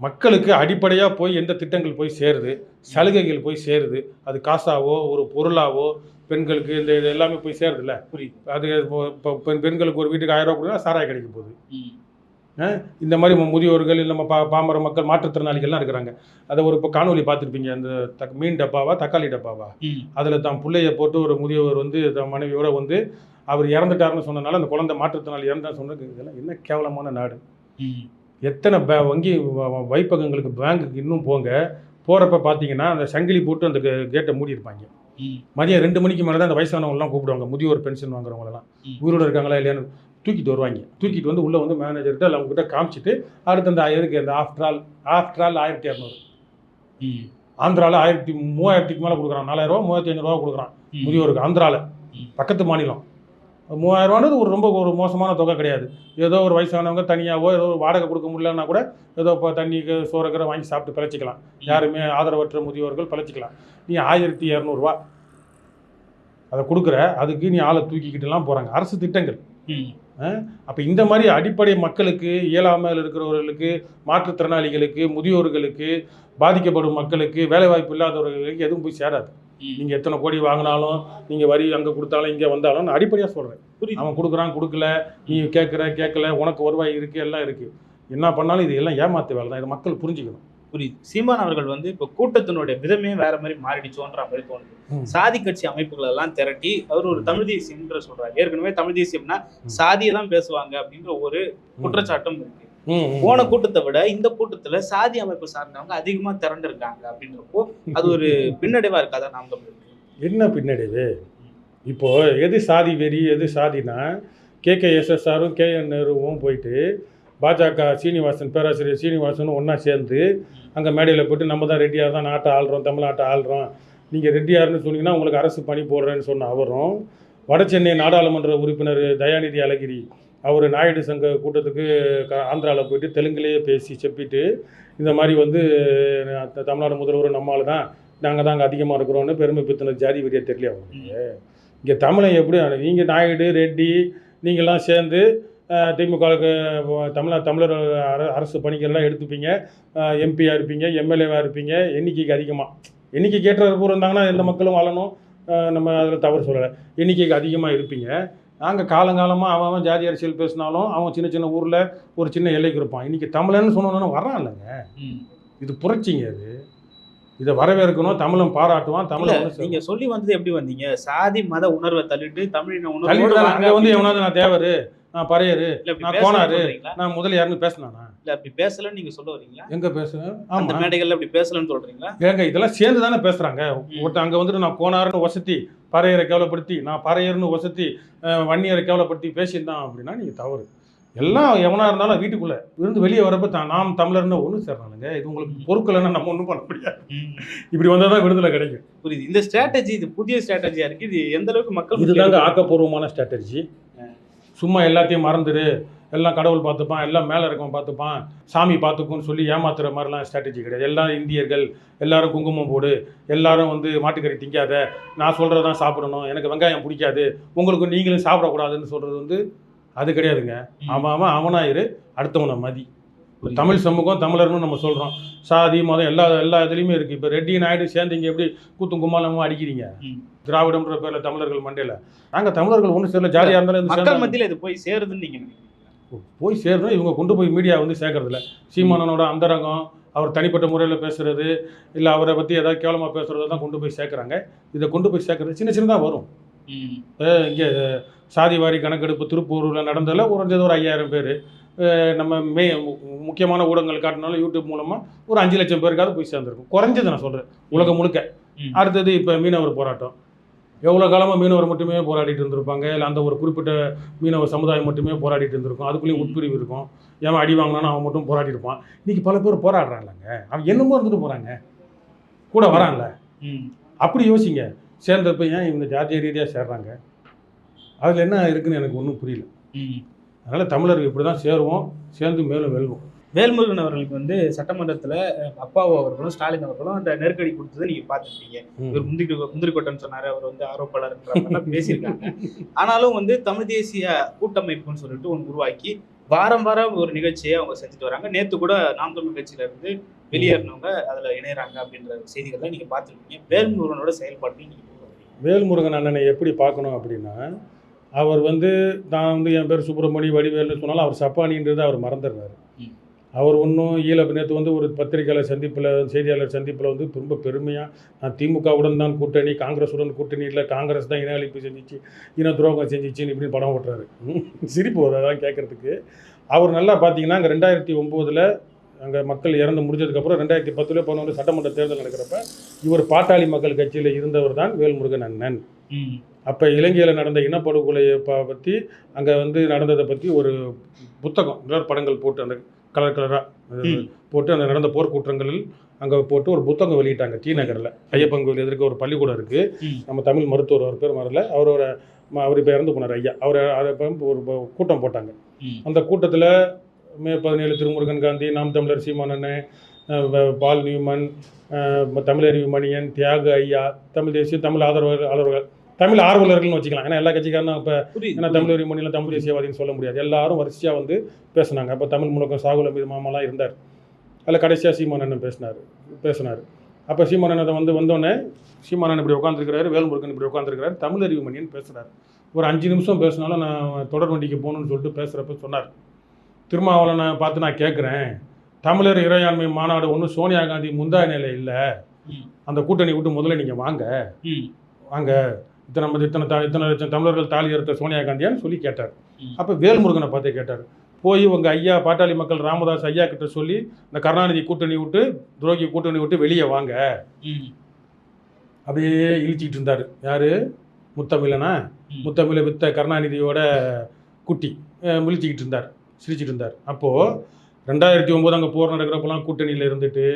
மக்களுக்கு அடிப்படையா போய் எந்த திட்டங்கள் போய் சேருது? சலுகைகள் போய் சேருது. அது காசாவோ ஒரு பொருளாவோ பெண்களுக்கு இந்த இது எல்லாமே போய் சேருதுல்ல? புரியுது. அது இப்போ இப்போ பெண் பெண்களுக்கு ஒரு வீட்டுக்கு ஆயிரம் ரூபா கொடுத்தா சாராயம் கிடைக்க போகுது. இந்த மாதிரி முதியோர்கள் இல்லை நம்ம பா பாமர மக்கள் மாற்றுத்திறனாளிகள்லாம் இருக்கிறாங்க. அதை ஒரு இப்போ காணொலி பார்த்துருப்பீங்க. அந்த தக் மீன் டப்பாவா தக்காளி டப்பாவா. அதில் தான் பிள்ளைய போட்டு ஒரு முதியவர் வந்து தன் மனைவியோட வந்து அவர் இறந்துட்டாருன்னு சொன்னனால அந்த குழந்தை மாற்றுத்திறனாளி இறந்தா சொன்னது இதெல்லாம் என்ன கேவலமான நாடு. எத்தனை பே வங்கி வைப்பகங்களுக்கு பேங்குக்கு இன்னும் போங்க. போகிறப்ப பார்த்தீங்கன்னா அந்த சங்கிலி போட்டு அந்த கேட்டை மூடி இருப்பாங்க ம். மதியம் ரெண்டு மணிக்கு மேலே தான் அந்த வயசானவங்கலாம் கூப்பிடுவாங்க. முதியோர் பென்ஷன் வாங்குறவங்களெல்லாம். உயிரோட இருக்காங்களா இல்லையான்னு தூக்கிட்டு வருவாங்க. தூக்கிட்டு வந்து உள்ளே வந்து மேனேஜர்கிட்ட இல்லை அவங்ககிட்ட காமிச்சிட்டு அடுத்து அந்த எதுக்கு அந்த ஆஃப்டர் ஆல் ஆஃப்டர் ஆல் ஆயிரத்தி இரநூறு. ஆந்திராவில் ஆயிரத்தி மூவாயிரத்துக்கு மேலே கொடுக்குறான். நாலாயிரரூவா மூவாயிரத்தி ஐநூறுரூவா கொடுக்குறான். முதியோருக்கு ஆந்திராவில். பக்கத்து மாநிலம். மூவாயிரம் ரூபான்றது ஒரு ரொம்ப ஒரு மோசமான தொகை கிடையாது. ஏதோ ஒரு வயசானவங்க தனியாவோ ஏதோ ஒரு வாடகை கொடுக்க முடியலன்னா கூட ஏதோ இப்போ தண்ணிக்கு சோறக்கிற வாங்கி சாப்பிட்டு பிழைச்சிக்கலாம் யாருமே ஆதரவற்ற முதியோர்கள் பிழைச்சிக்கலாம் நீ ஆயிரத்தி இரநூறுவா அதை கொடுக்குற அதுக்கு நீ ஆளை தூக்கிக்கிட்டுலாம் போகிறாங்க அரசு திட்டங்கள். அப்போ இந்த மாதிரி அடிப்படை மக்களுக்கு இயலாமையில் இருக்கிறவர்களுக்கு மாற்றுத்திறனாளிகளுக்கு முதியோர்களுக்கு பாதிக்கப்படும் மக்களுக்கு வேலைவாய்ப்பு இல்லாதவர்களுக்கு எதுவும் போய் சேராது. நீங்கள் எத்தனை கோடி வாங்கினாலும் நீங்கள் வரி அங்கே கொடுத்தாலும் இங்கே வந்தாலும் நான் அடிப்படையாக சொல்கிறேன் புரியுது. அவன் கொடுக்குறான் கொடுக்கல நீ கேட்குற கேட்கல உனக்கு வருவாய் இருக்குது எல்லாம் இருக்குது என்ன பண்ணாலும் இது எல்லாம் ஏமாத்து வேலை தான். இதை மக்கள் புரிஞ்சுக்கணும். புரியுது. சீமான் அவர்கள் வந்து இப்ப கூட்டத்தினுடைய விதமே வேற மாதிரி மாறிடுச்சோன்ற மாதிரி தோணுது. சாதி கட்சி அமைப்புகள் எல்லாம் திரட்டி அவர் ஒரு தமிழ் தேசியம்ன்ற சொல்றாரு. ஏற்கனவே தமிழ் தேசியம்னா. சாதியை தான் பேசுவாங்க அப்படின்ற ஒரு குற்றச்சாட்டும் இருக்கு. போன கூட்டத்தை விட இந்த கூட்டத்துல சாதி அமைப்பு சார்ந்தவங்க அதிகமா திரண்டிருக்காங்க அப்படின்றப்போ அது ஒரு பின்னடைவா இருக்காதா நாம் என்ன பின்னடைவு? இப்போ எது சாதி வெறி எது சாதினா கே கே எஸ்எஸ்ஆரும் கே என் நேருவும் போயிட்டு பாஜக சீனிவாசன் பேராசிரியர் சீனிவாசனும் ஒன்றா சேர்ந்து அங்கே மேடையில் போயிட்டு நம்ம தான் ரெட்டியார் தான் நாட்டை ஆள்றோம் தமிழ்நாட்டை ஆள்றோம். நீங்கள் ரெட்டியார்னு சொன்னீங்கன்னா உங்களுக்கு அரசு பணி போடுறேன்னு சொன்ன அவரும் வடசென்னை நாடாளுமன்ற உறுப்பினர் தயாநிதி அழகிரி அவர் நாயுடு சங்க கூட்டத்துக்கு ஆந்திராவில் போயிட்டு தெலுங்குலேயே பேசி செப்பிட்டு இந்த மாதிரி வந்து தமிழ்நாடு முதல்வர் நம்மால் தான் நாங்கள் தான் அங்கே அதிகமாக இருக்கிறோன்னு பெருமை பித்தின ஜாதி வெறியா தெரியல அவங்களுக்கு இங்கே தமிழன் எப்படி நீங்கள் நாயுடு ரெட்டி நீங்கள்லாம் சேர்ந்து திமுகவுக்கு தமிழ தமிழர் அர- அரசு பணிகள்லாம் எடுத்துப்பீங்க. எம்பியாக இருப்பீங்க எம்எல்ஏவாக இருப்பீங்க எண்ணிக்கைக்கு அதிகமாக எண்ணிக்கைக்கு ஏற்ற பூரா இருந்தாங்கன்னா எந்த மக்களும் வாழணும். நம்ம அதில் தவறு சொல்லலை. எண்ணிக்கைக்கு அதிகமாக இருப்பீங்க. நாங்கள் காலங்காலமாக அவன் அவன் ஜாதி அரசியல் பேசினாலும் அவன் சின்ன சின்ன ஊரில் ஒரு சின்ன எல்லைக்கு இருப்பான். இன்றைக்கி தமிழன்னு சொன்னோன்னு வரான் இல்லைங்க. இது புரட்சிங்க அது இதை வரவேற்கணும். தமிழன் பாராட்டுவான் வந்து நீங்க சொல்லி வந்தது எப்படி வந்தீங்க? சாதி மத உணர்வை தள்ளிட்டு தமிழின உணர்வு அங்கே வந்து எவனாவது நான் தேவரு. நான் பறையரு. நான் கோனாரு. நான் முதல்ல யாருன்னு பேசினானா? இல்ல அப்படி பேசலன்னு நீங்க சொல்ல வரீங்களா? எங்க பேசுறேன் அந்த மேடைகள்ல அப்படி பேசலன்னு சொல்றீங்களா? ஏங்க இதெல்லாம் சேர்ந்து தானே பேசுறாங்க ஒருத்தன் அங்க வந்துட்டு நான் கோனாருன்னு வசதி பறையரை கேவலப்படுத்தி நான் பறையர்னு வசதி வன்னியரை கேவலப்படுத்தி பேசியிருந்தான் அப்படின்னா நீங்க தவறு. எல்லாம் எவனா இருந்தாலும் வீட்டுக்குள்ள இருந்து வெளியே வரப்ப தான் நாம் தமிழர்னு ஒன்று சேர்றானுங்க. இது உங்களுக்கு பொருட்கள்னா நம்ம ஒன்றும் பண்ண முடியாது. இப்படி வந்தால் தான் விடுதலை கிடைக்கும். புரியுது. இந்த ஸ்ட்ராட்டஜி இது புதிய ஸ்ட்ராட்டஜியா இருக்கு. இது எந்த அளவுக்கு மக்கள் இதுதாங்க ஆக்கப்பூர்வமான ஸ்ட்ராட்டஜி சும்மா எல்லாத்தையும் மறந்துடு எல்லாம் கடவுள் பார்த்துப்பான் எல்லாம் மேலே இருக்கவன் பார்த்துப்பான் சாமி பார்த்துக்கும்னு சொல்லி ஏமாத்துற மாதிரிலாம் ஸ்ட்ராட்டஜி கிடையாது. எல்லாம் இந்தியர்கள் எல்லாரும் குங்குமம் போடு எல்லாரும் வந்து மாட்டுக்கறி திங்காத நான் சொல்கிறது தான் சாப்பிடணும் எனக்கு வெங்காயம் பிடிக்காது உங்களுக்கு நீங்களும் சாப்பிடக்கூடாதுன்னு சொல்கிறது வந்து அது கிடையாதுங்க. அவன் அவன் அவனாயிரு அடுத்தவனை மதி. தமிழ் சமூகம் தமிழர்னு நம்ம சொல்கிறோம் சாதி மதம் எல்லா எல்லா இதுலேயுமே இருக்குது இப்போ ரெட்டி நாயுடு சேர்ந்து இங்கே எப்படி கூத்தும் கும்மாலமும் அடிக்கிறீங்க. திராவிடம்ன்ற பேரில் தமிழர்கள் மண்டையில். நாங்கள் தமிழர்கள் ஒன்று சேரல. ஜாலியாக இருந்தாலும் இருந்து மக்கள். மத்தியில இது போய் சேருதுன்னு நீங்க நினைக்கிறீங்களா? போய் சேரணும். இவங்க கொண்டு போய் மீடியா வந்து சேர்க்கறதில்ல. சீமானனோட அந்தரங்கம் அவர் தனிப்பட்ட முறையில் பேசுறது இல்லை அவரை பற்றி ஏதாவது கேவலமாக பேசுகிறத தான் கொண்டு போய் சேர்க்குறாங்க. இதை கொண்டு போய் சேர்க்கறது சின்ன சின்னதாக வரும். இங்கே சாதி வாரி கணக்கெடுப்பு திருப்பூரில் நடந்ததில் குறைஞ்சது ஒரு ஐயாயிரம் பேர். நம்ம மே முக்கியமான ஊடகங்கள் காட்டினாலும் யூடியூப் மூலமாக ஒரு அஞ்சு லட்சம் பேருக்காவது போய் சேர்ந்துருக்கும். குறைஞ்சது நான் சொல்கிறேன் உலகம் முழுக்க. அடுத்தது இப்போ மீனவர் போராட்டம். எவ்வளோ காலமாக மீனவர் மட்டுமே போராடிட்டு இருந்திருப்பாங்க? இல்லை அந்த ஒரு குறிப்பிட்ட மீனவர் சமுதாயம் மட்டுமே போராடிட்டு இருந்திருக்கும். அதுக்குள்ளேயும் உட்பிரிவு இருக்கும். ஏன் அடி வாங்கினாலும் அவன் மட்டும் போராடி இருப்பான். இன்னைக்கு பல பேர் போராடுறாங்கல்ல அவன் என்னமோ இருந்துட்டு போகிறாங்க கூட வரான்ல. அப்படி யோசிங்க. சேர்ந்தப்ப ஏன் இவங்க ஜாதிய ரீதியாக சேர்றாங்க? அதில் என்ன இருக்குன்னு எனக்கு ஒன்றும் புரியல. அதனால் தமிழர்கள் இப்படி தான் சேருவோம் சேர்ந்து மேலும் வெல்வோம். வேல்முருகன் அவர்களுக்கு வந்து சட்டமன்றத்துல அப்பாவு அவர்களும் ஸ்டாலின் அவர்களும் அந்த நெருக்கடி கொடுத்ததை நீங்க பார்த்துருப்பீங்க. இவர் முந்திரி முந்திரி கொட்டைன்னு சொன்னாரு அவர் வந்து மாதிரிலாம் பேசியிருக்காங்க. ஆனாலும் வந்து தமிழ் தேசிய கூட்டமைப்புன்னு சொல்லிட்டு ஒன்று உருவாக்கி வாரம் வாரம் ஒரு நிகழ்ச்சியை அவங்க செஞ்சுட்டு வராங்க. நேத்து கூட நாம் தமிழ் கட்சியில இருந்து வெளியேறினவங்க அதுல இணையறாங்க அப்படின்ற செய்திகளை நீங்க பார்த்துருப்பீங்க. வேல்முருகனோட செயல்பாட்டையும் நீங்க பார்த்திருப்பீங்க. வேல்முருகன் அண்ணனை எப்படி பார்க்கணும் அப்படின்னா அவர் வந்து நான் வந்து என் பேர் சுப்பிரமணி வடிவேல்னு சொன்னாலும் அவர் சப்பானின்றதை அவர் மறந்துடுறாரு. அவர் ஒன்றும் ஈழ நேற்று வந்து ஒரு பத்திரிகையாளர் சந்திப்பில் செய்தியாளர் சந்திப்பில் வந்து ரொம்ப பெருமையாக நான் திமுகவுடன் தான் கூட்டணி காங்கிரஸுடன் கூட்டணி இல்லை காங்கிரஸ் தான் இன அழிப்பு செஞ்சிச்சு இன துரோகம் செஞ்சிச்சுன்னு இப்படின்னு படம் ஓட்டுறாரு. சிரிப்பு வரும் அதெல்லாம் கேட்குறதுக்கு அவர் நல்லா பார்த்தீங்கன்னா அங்கே ரெண்டாயிரத்தி ஒம்போதில் அங்கே மக்கள் இறந்து முடிஞ்சதுக்கப்புறம் ரெண்டாயிரத்தி பத்தில் பதினொன்று சட்டமன்ற தேர்தல் நடக்கிறப்ப இவர் பாட்டாளி மக்கள் கட்சியில் இருந்தவர் தான் வேல்முருகன் அண்ணன். அப்போ இலங்கையில் நடந்த இனப்படுகொலையை பற்றி அங்கே வந்து நடந்ததை பற்றி ஒரு புத்தகம் நிழற்படங்கள் போட்டு அந்த கலர் கலராக. போட்டு அந்த நடந்த போர்க்குற்றங்களில் அங்கே போட்டு ஒரு புத்தகம் வெளியிட்டாங்க டி நகரில் ஐயப்பன் கோயில் எதிர்க்க ஒரு பள்ளிக்கூடம் இருக்குது. நம்ம தமிழ் மருத்துவர் அவர் பேர் மறல அவரோட அவர் இப்போ இறந்து போனார் ஐயா அவர் அதை ஒரு கூட்டம் போட்டாங்க. அந்த கூட்டத்தில் மே பதினேழு திருமுருகன் காந்தி நாம் தமிழர் சீமானன் பால் நியூமன் தமிழறிவு மணியன் தியாக ஐயா தமிழ் தேசிய தமிழ் ஆதரவு ஆதரவுகள் தமிழ் ஆர்வலர்கள்னு வச்சுக்கலாம். ஏன்னா எல்லா கட்சிக்காரனும் இப்போ ஏன்னா தமிழறிவு மணியில் தமிழ் தேசியவாதின்னு சொல்ல முடியாது. எல்லாரும் வரிசையாக வந்து பேசுனாங்க. அப்போ தமிழ் முழக்கம் சாகுல் அமீது மாமாலாம் இருந்தார். அதில் கடைசியாக சீமானண்ணன் பேசினார் பேசினார். அப்போ சீமானண்ணன் வந்து வந்தோடனே சீமானன் இப்படி உட்காந்துருக்கிறாரு வேல்முருகன் இப்படி உட்காந்துருக்கிறாரு தமிழறிவு மணியன் பேசுகிறார் ஒரு அஞ்சு நிமிஷம் பேசினாலும் நான் தொடர் வண்டிக்கு போகணும்னு சொல்லிட்டு பேசுகிறப்ப சொன்னார். திருமாவளவனை பார்த்து நான் கேட்குறேன் தமிழர் இறையாண்மை மாநாடு ஒன்றும் சோனியா காந்தி முந்தா நிலை இல்லை. அந்த கூட்டணி விட்டு முதல்ல நீங்கள் வாங்க. வாங்க. இத்தனை மதி- இத்தனை தா- இத்தனை லட்சம் தமிழர்கள் தாலி எடுத்த சோனியா காந்தியான்னு சொல்லி கேட்டார். அப்போ வேல்முருகனை பார்த்து கேட்டார் போய் உங்கள் ஐயா பாட்டாளி மக்கள் ராமதாஸ் ஐயா கிட்ட சொல்லி இந்த கருணாநிதி கூட்டணி விட்டு துரோகி கூட்டணி விட்டு வெளியே வாங்க. அப்படியே இழிச்சிக்கிட்டு இருந்தார் யார் முத்தமிழனா. முத்தமிழை வித்த கருணாநிதியோட குட்டி அஹ், விழிச்சிக்கிட்டு இருந்தார் சிரிச்சிட்டு இருந்தார் அப்போது ரெண்டாயிரத்தி ஒம்பது அங்கே போர் நடக்கிறப்பெல்லாம் கூட்டணியில் இருந்துட்டு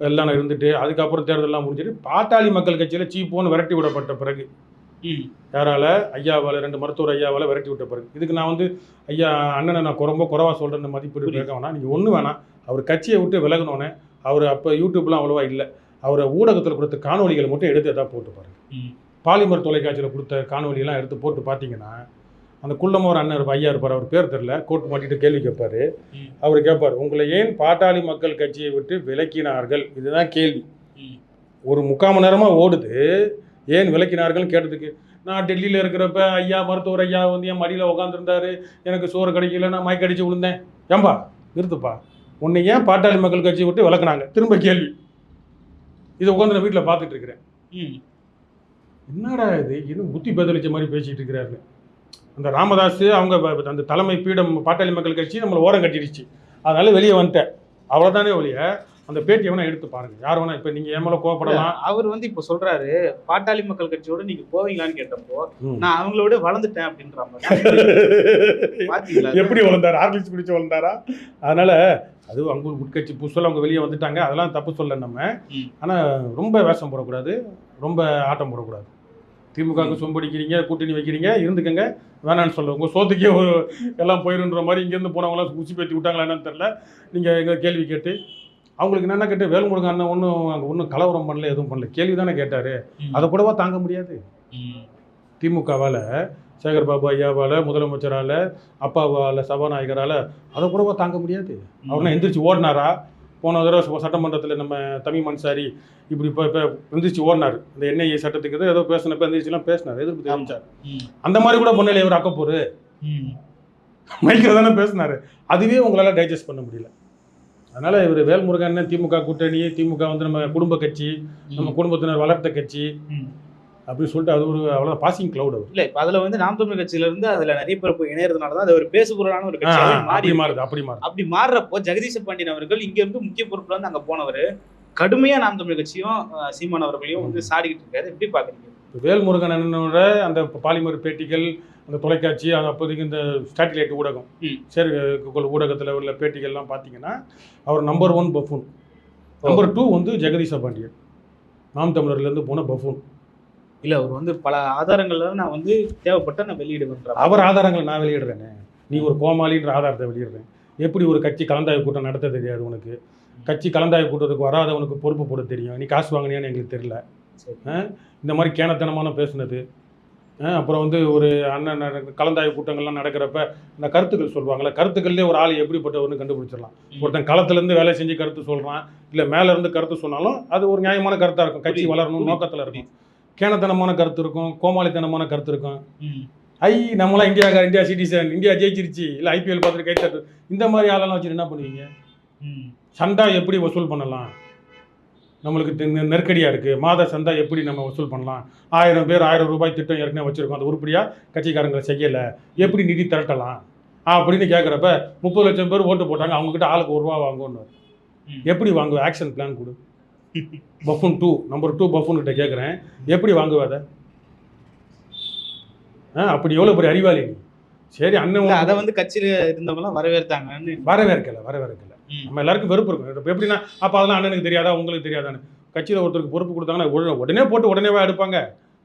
எல்லாம் இருந்துட்டு அதுக்கப்புறம் தேர்தலெல்லாம் முடிஞ்சிட்டு பாட்டாளி மக்கள் கட்சியில் சீப்போன்னு விரட்டி விடப்பட்ட பிறகு. யாரால? ஐயாவால் ரெண்டு மருத்துவர் ஐயாவால் விரட்டி விட்ட பிறகு. இதுக்கு நான் வந்து ஐயா அண்ணனை நான் ரொம்ப குறவா சொல்கிறேன் மதிப்பீடு. கேட்க வேணாம் நீங்கள் ஒன்று வேணாம். அவர் கட்சியை விட்டு விலகினோன்னே அவர் அப்போ யூடியூப்லாம் அவ்வளோவா இல்லை. அவரை ஊடகத்தில் கொடுத்த காணொலிகளை மட்டும் எடுத்து எதாவது போட்டு பாருங்க. ம். பாலிமர் தொலைக்காட்சியில் கொடுத்த காணொலியெல்லாம் எடுத்து போட்டு பார்த்தீங்கன்னா அந்த குள்ளமோர் அண்ணன் இருப்பார், ஐயா இருப்பார். அவர் பேர் தெரில கோட் மாட்டிட்டு கேள்வி கேட்பாரு. அவர் கேட்பார் உங்களை ஏன் பாட்டாளி மக்கள் கட்சியை விட்டு விலக்கினார்கள்? இதுதான் கேள்வி. ஒரு முக்கால் மணி நேரமாக ஓடுது. ஏன் விலக்கினார்கள்னு கேட்டதுக்கு? நான் டெல்லியில் இருக்கிறப்ப ஐயா மருத்துவர் ஐயா வந்து என் மடியில் உட்காந்துருந்தாரு எனக்கு சோறு கிடைக்கல நான் மயக்க அடிச்சு விழுந்தேன். ஏம்பா நிறுத்துப்பா. உன்னை ஏன் பாட்டாளி மக்கள் கட்சியை விட்டு விளக்குனாங்க? திரும்ப கேள்வி. இதை உட்காந்து நான் வீட்டில் பார்த்துட்டு இருக்கிறேன். என்னடா இது? இன்னும் புத்தி பேதலிச்ச மாதிரி பேசிட்டு இருக்கிறாரு. அந்த ராமதாஸ் அவங்க அந்த தலைமை பீடம் பாட்டாளி மக்கள் கட்சி நம்மளை ஓரம் கட்டிடுச்சு. அதனால வெளியே வந்துட்டேன். அவ்வளோதானே ஒழிய அந்த பேட்டி வேணா எடுத்து பாருங்க. யார் வேணா இப்போ நீங்கள் ஏன் மேலே கோவப்படலாம். அவர் வந்து இப்ப சொல்றாரு பாட்டாளி மக்கள் கட்சியோட நீங்க போவீங்களான்னு கேட்டப்போ. நான் அவங்களோட வளர்ந்துட்டேன் அப்படின்ற மாதிரி. எப்படி வளர்ந்தார்? ஆர்லிஸ் குடிச்சு வளர்ந்தாரா? அதனால அது அவங்க உட்கட்சி புதுசில் அவங்க வெளியே வந்துட்டாங்க. அதெல்லாம் தப்பு சொல்ல நம்ம. ஆனால் ரொம்ப வேஷம் போடக்கூடாது. ரொம்ப ஆட்டம் போடக்கூடாது. திமுகவுக்கு சொம்படிக்கிறீங்க கூட்டணி வைக்கிறீங்க இருந்துக்கங்க. வேணான்னு சொல்ல உங்கள் சோத்துக்கே ஒரு எல்லாம் போயிருன்ற மாதிரி இங்கேருந்து போனவங்களாம் குச்சி பேத்தி விட்டாங்களா என்னன்னு தெரில நீங்கள் எங்கள் கேள்வி கேட்டு அவங்களுக்கு என்னென்ன கேட்டு வேல்முருகன் அண்ணன் ஒன்றும் அங்கே ஒன்றும் கலவரம் பண்ணல எதுவும் பண்ணல. கேள்வி தானே கேட்டார். அதை கூடவா தாங்க முடியாது. திமுகவால் சேகர் பாபு ஐயாவால் முதலமைச்சரால் அப்பாவால் சபாநாயகரால் அதை கூடவா தாங்க முடியாது. அவர்னா எந்திரிச்சு ஓடினாரா? போன தடவை சட்டமன்றத்தில் நம்ம தமிழ் மன்சாரி இப்படி இப்போ இப்போ எந்திரிச்சு ஓடினார். இந்த என்ஐஏ சட்டத்துக்கு ஏதோ ஏதோ பேசினப்ப எந்திரிச்சுலாம் பேசினார். எதிர்ப்பு தெரிவிச்சார். அந்த மாதிரி கூட பண்ணல இவர் அக்கப்போரு. மைக்கில் தானே பேசினாரு. அதுவே உங்களால் டைஜஸ்ட் பண்ண முடியல. அதனால இவர் வேல்முருகன் திமுக கூட்டணி திமுக வந்து நம்ம குடும்ப கட்சி நம்ம குடும்பத்தினர் வளர்த்த கட்சி. அப்படின்னு சொல்லிட்டு அது ஒரு அவ்வளோ பாசிங் கிளவுட் அவர். இல்ல இப்ப அதுல வந்து நாம் தமிழர் கட்சியில இருந்து அதுல நிறைய பேர் போய் இணையறதுனால தான் அது ஒரு பேசுபொருளான ஒரு ஆ, கட்சியாவே மாறி. மாறுது அப்படி மாறுது. அப்படி மாறுறப்போ ஜெகதீச பாண்டியன் அவர்கள் இங்க இருந்து முக்கிய பொறுப்புல இருந்து அங்க போனவர். கடுமையா நாம் தமிழர் கட்சியும் சீமான் அவர்களையும் வந்து சாடிக்கிட்டு இருக்காரு. எப்படி பாக்குறீங்க? இப்ப வேல்முருகன் அண்ணனோட அந்த பாலிமர் பேட்டிகள் அந்த தொலைக்காட்சி அது அப்போதைக்கு இந்த ஸ்டாட்டிலைட் ஊடகம். சரி ஊடகத்தில் உள்ள பேட்டிகள்லாம் பார்த்தீங்கன்னா அவர் number one buffoon number two வந்து ஜெகதீச பாண்டியன். நாம் தமிழர்லேருந்து போன பஃபூன் இல்ல அவர் வந்து பல ஆதாரங்கள்ல நான் வந்து தேவைப்பட்ட நான் வெளியிடுவேன்ற அவர் ஆதாரங்களை நான் வெளியிடுறேனே. நீ ஒரு கோமாளின்ற ஆதாரத்தை வெளியிடுறேன். எப்படி ஒரு கட்சி கலந்தாய்வு கூட்டம் நடத்த தெரியாது உனக்கு? கட்சி கலந்தாய்வு கூட்டத்துக்கு வராதவனுக்கு பொறுப்பு போட தெரியும். நீ காசு வாங்கினியான்னு எங்களுக்கு தெரியல. இந்த மாதிரி கேனத்தனமான பேசுனது. அப்புறம் வந்து ஒரு அண்ணன் கலந்தாய்வு கூட்டங்கள்லாம் நடக்கிறப்ப இந்த கருத்துக்கள் சொல்லுவாங்கல்ல கருத்துக்கள்லேயே ஒரு ஆள் எப்படிப்பட்டவர்னு கண்டுபிடிச்சிடலாம். ஒருத்தன் களத்துலேருந்து வேலை செஞ்சு கருத்து சொல்கிறான் இல்லை மேலே இருந்து கருத்து சொன்னாலும் அது ஒரு நியாயமான கருத்தாக இருக்கும். கட்சி புரியுது, வளரணும் புரியுது, நோக்கத்தில் இருக்கும். கேனத்தனமான கருத்து இருக்கும் கோமாளித்தனமான கருத்து இருக்கும். ஐ நம்மளாம் இந்தியா இந்தியா சிட்டிசன் இந்தியா ஜெயிச்சிருச்சு இல்லை ஐபிஎல் பார்த்துட்டு கை தட்டு. இந்த மாதிரி ஆளெல்லாம் வச்சு என்ன பண்ணுவீங்க. சந்தா எப்படி வசூல் பண்ணலாம்? நம்மளுக்கு தெ- நெருக்கடியா இருக்கு. மாத சந்தா எப்படி நம்ம வசூல் பண்ணலாம்? ஆயிரம் பேர் ஆயிரம் ரூபாய் திட்டம் ஏற்கனவே வச்சிருக்கோம். அது உருப்படியா கட்சிக்காரங்களை செய்யல. எப்படி நிதி திரட்டலாம்? அப்படின்னு கேட்குறப்ப முப்பது லட்சம் பேர் ஓட்டு போட்டாங்க. அவங்க கிட்ட ஆளுக்கு ஒரு ரூபா வாங்குவோன்னு ம். எப்படி வாங்குவ? ஆக்ஷன் பிளான் கொடு. Buffoon two number two buffoon கிட்ட கேட்குறேன் எப்படி வாங்குவ அதை? ஆ அப்படி எவ்வளோ பெரிய அறிவாளி சரி அண்ணன் அத வந்து கட்சியில இருந்தவங்க எல்லாம் வரவேற்றாங்கன்னு வரவேற்கல வரவேற்கல. நம்ம எல்லாருக்கும் வெறுப்பு இருக்கும். எப்படின்னா அப்போ அதெல்லாம் அண்ணனுக்கு தெரியாதா உங்களுக்கு தெரியாதான்னு. கட்சியில் ஒருத்தருக்கு பொறுப்பு கொடுத்தாங்கன்னா உடனே போட்டு உடனே எடுப்பாங்க.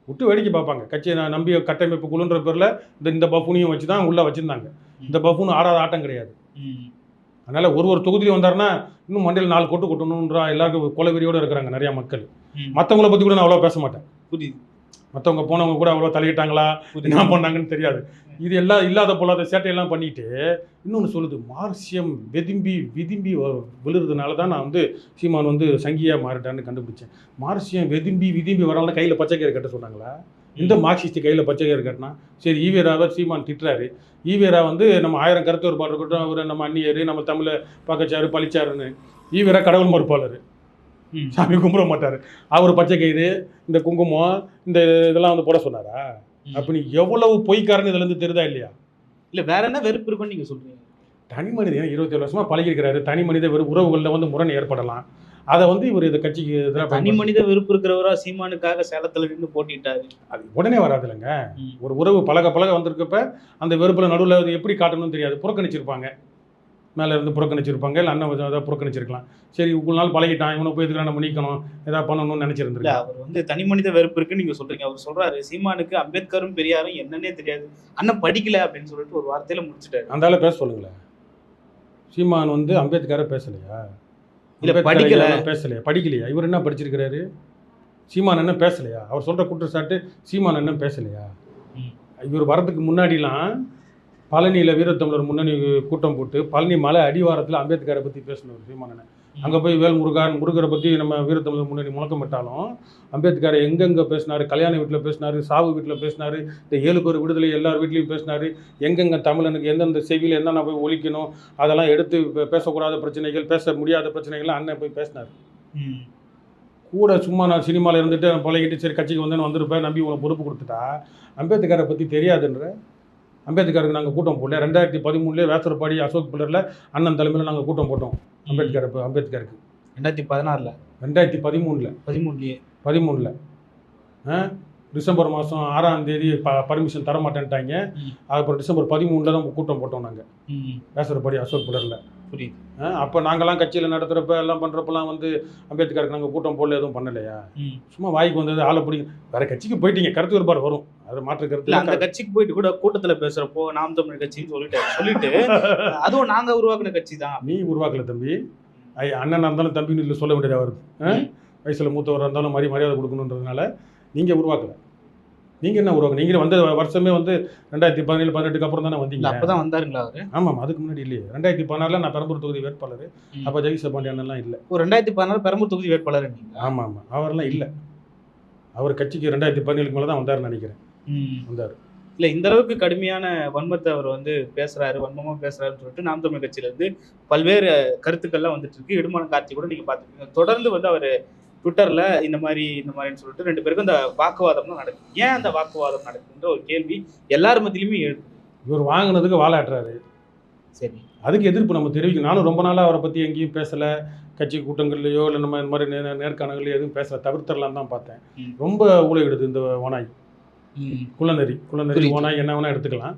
விட்டு வேடிக்கை பார்ப்பாங்க. கட்சியை நான் நம்பி கட்டமைப்பு குழுன்ற பேரில் இந்த இந்த பஃபூனையும் வச்சு தான் உள்ளே வச்சுருந்தாங்க. இந்த பஃபூன் ஆடாத ஆட்டம் கிடையாது. அதனால் ஒரு ஒரு தொகுதியிலும் வந்தாருன்னா இன்னும் மண்டையில் நாலு கொட்டு கொட்டணுன்றா எல்லாருக்கும் கொலவெறியோடு இருக்கிறாங்க நிறையா மக்கள். மற்றவங்கள பற்றி கூட நான் அவ்வளோ பேச மாட்டேன். புரியுது. மற்றவங்க போனவங்க கூட அவ்வளோ தலையிட்டாங்களா? என்ன பண்ணாங்கன்னு தெரியாது. இது எல்லாம் இல்லாத பொல்லாத சேட்டையெல்லாம் பண்ணிட்டு இன்னொன்று சொல்லுது மார்சியம் வெதும்பி விதும்பி விழுறதுனால தான் நான் வந்து சீமான் வந்து சங்கியாக மாறிட்டான்னு கண்டுபிடிச்சேன். மார்சியம் வெதும்பி விதும்பி வரனால கையில் பச்சை கயிறு கட்ட சொன்னாங்களா? இந்த மார்க்சிஸ்ட் கையில் பச்சை கயிறு கட்டினா? சரி ஈவேராவை சீமான் திட்டுறாரு. ஈவேரா வந்து நம்ம ஆயிரம் கருத்து வேறுபாடு இருக்கட்டும் அவர் நம்ம அந்நியர் நம்ம தமிழை பக்கச்சாரு பழிச்சாருன்னு. ஈவேரா கடவுள் மறுப்பாளர். சாமி கும்பிட மாட்டார். அவர் பச்சை கயிறு இந்த குங்குமம் இந்த இதெல்லாம் வந்து போட சொன்னாரா? அப்படி எவ்வளவு பொய்க்காரன்னு இதுல இருந்து தெரியுதா இல்லையா? இல்ல வேற என்ன வெறுப்பு இருக்குன்னு நீங்க சொல்றீங்க? தனி மனிதன் இருபத்தேழு வருஷமா பழகிருக்கிறாரு தனி மனித வெறு உறவுகளில் வந்து முரண் ஏற்படலாம். அதை வந்து இவர் இந்த கட்சிக்கு எதிராக தனி மனித வெறுப்பு இருக்கிறவரா சீமானுக்காக சேலத்துல நின்று போட்டிட்டாரு. அது உடனே வராது இல்லைங்க. ஒரு உறவு பழக பழக வந்திருக்கப்ப அந்த வெறுப்புல நடுவில் அது எப்படி காட்டணும்னு தெரியாது. புறக்கணிச்சிருப்பாங்க. மேலே இருந்து புறக்கணிச்சிருப்பாங்க இல்லை அண்ணன் ஏதாவது புறக்கணிச்சிருக்கலாம். சரி இவ்வளோ நாள் பழகிட்டான் இவனை போய் எதுக்கு நம்ம நீக்கணும்? ஏதாவது பண்ணணும்னு இல்ல நினைச்சிருந்துருக்கலாம் அவர் வந்து தனி மனித வெறுப்பு இருக்குன்னு நீங்க சொல்றீங்க. அவர் சொல்றாரு சீமானுக்கு அம்பேத்கரும் பெரியாரும் என்னன்னே தெரியாது. அண்ணன் படிக்கல அப்படின்னு சொல்லிட்டு ஒரு வார்த்தையில முடிச்சிட்டாரு. அந்த ஆளை பேச சொல்லுங்களேன். சீமான் வந்து அம்பேத்கரை பேசலையா? இல்ல, படிக்கல. பேசலையா? படிக்கலையா? இவர் என்ன படிச்சிருக்கிறாரு? சீமான் என்ன பேசலையா? அவர் சொல்ற குற்றச்சாட்டு சீமான் என்ன பேசலையா. இவர் வரதுக்கு முன்னாடிலாம் பழனியில் வீரத்தமிழர் முன்னணி கூட்டம் போட்டு பழனி மலை அடிவாரத்தில் அம்பேத்கரை பற்றி பேசினவர் சீமானன். அங்கே போய் வேல் முருகன் முருகரை பற்றி நம்ம வீரத்தமிழர் முன்னணி முழக்கமிட்டாலும் அம்பேத்கர் எங்கெங்கே பேசினார் கல்யாண வீட்டில் பேசினார் சாவு வீட்டில் பேசினார் இந்த ஏழு பேர் விடுதலை எல்லார் வீட்லேயும் பேசினார் எங்கெங்கே தமிழனுக்கு எந்தெந்த செவியில் என்னென்ன போய் ஒழிக்கணும் அதெல்லாம் எடுத்து பேசக்கூடாத பிரச்சனைகள் பேச முடியாத பிரச்சனைகள்லாம் அண்ணன் போய் பேசினார். கூட சும்மா நான் சினிமாவில் இருந்துட்டு பழகிட்டு சரி கட்சிக்கு வந்து நான் வந்திருப்பேன் நம்பி உனக்கு பொறுப்பு கொடுத்துட்டா அம்பேத்கரை பற்றி தெரியாதுன்ற? அம்பேத்கருக்கு நாங்கள் கூட்டம் போடல. ரெண்டாயிரத்தி பதிமூணுலேயே வேசரப்பாடி அசோக் பில்லரில் அண்ணன் தலைமையில் நாங்கள் கூட்டம் போட்டோம். அம்பேத்கர் அம்பேத்கருக்கு. ரெண்டாயிரத்தி பதினாறுல? ரெண்டாயிரத்தி பதிமூணில். பதிமூணுலயே. பதிமூணில். டிசம்பர் மாதம் ஆறாம் தேதி ப பர்மிஷன் தர மாட்டேன்ட்டாங்க ம். அப்புறம் டிசம்பர் பதிமூணில் தான் கூட்டம் போட்டோம் நாங்கள். வேசரப்பாடி அசோக் பில்லரில் புரியுது. அப்போ நாங்கள்லாம் கட்சியில் நடத்துகிறப்ப எல்லாம் பண்ணுறப்பெல்லாம் வந்து அம்பேத்கருக்கு நாங்கள் கூட்டம் போடல எதுவும் பண்ணலையா. சும்மா வாய்க்கு வந்தது ஆளை பிடிங்க. வேற கட்சிக்கு போயிட்டீங்க கருத்து வேறுபாடு வரும். அது மாற்று இல்ல கருத்து அந்த கட்சிக்கு போயிட்டு கூட கூட்டத்துல பேசுறப்போ நாம் தமிழ் கட்சின்னு சொல்லிட்டு சொல்லிட்டு அதுவும் நாங்க உருவாக்குன கட்சி தான் நீ உருவாக்கல தம்பி. அண்ணனா இருந்தாலும் தம்பின்னு இல்லை சொல்ல வேண்டியதாக வருது? வயசுல மூத்தவராக இருந்தாலும் மரி மரியாதை கொடுக்கணுன்றதுனால நீங்க உருவாக்கல. நீங்க என்ன உருவாக்க நீங்க வந்த வருஷமே வந்து ரெண்டாயிரத்தி பதினேழு பதினெட்டுக்கு அப்புறம் தானே வந்தீங்க. அப்பதான் வந்தாருங்களா அவரு? ஆமாம் அதுக்கு முன்னாடி இல்லையே. ரெண்டாயிரத்தி பதினாறுல நான் பெரம்பூர் தொகுதி வேட்பாளர். அப்போ ஜெகதீஷ் பாண்டியன் எல்லாம் இல்லை. ஒரு ரெண்டாயிரத்தி பதினாறு பெரம்பூர் தொகுதி வேட்பாளர் ஆமாம் ஆமாம் அவரெல்லாம் இல்லை. அவர் கட்சிக்கு ரெண்டாயிரத்தி பதினேழுக்கு மேலே தான் வந்தாருன்னு நினைக்கிறேன். வந்தார். இல்ல இந்த அளவுக்கு கடுமையான வன்மத்தை அவர் வந்து பேசுறாரு வன்மமா பேசுறாருன்னு சொல்லிட்டு நாம் தமிழ் கட்சியில இருந்து பல்வேறு கருத்துக்கள்லாம் வந்துட்டு இருக்கு இடுமான காட்சி கூட நீங்க பாத்துருக்கீங்க தொடர்ந்து வந்து அவர் ட்விட்டர்ல இந்த மாதிரி இந்த மாதிரின்னு சொல்லிட்டு ரெண்டு பேருக்கும் அந்த வாக்குவாதம்லாம் நடக்குது. ஏன் அந்த வாக்குவாதம் நடக்குதுன்ற ஒரு கேள்வி எல்லார் மத்தியிலுமே எழுது. இவர் வாங்கினதுக்கு வாழாட்டுறாரு. சரி. அதுக்கு எதிர்ப்பு நம்ம தெரிவிக்கணும். நானும் ரொம்ப நாளாக அவரை பற்றி எங்கேயும் பேசலை. கட்சி கூட்டங்கள்லையோ இல்லை நம்ம இந்த மாதிரி நே- நேர்காணல்லையோ எதுவும் பேசல. தவிர்த்தரலாம் தான் பார்த்தேன். ரொம்ப ஊழையிடுது இந்த ஓனாய் குள்ளநெறி புரியுது. ஓனாய் என்ன வேணால் எடுத்துக்கலாம்.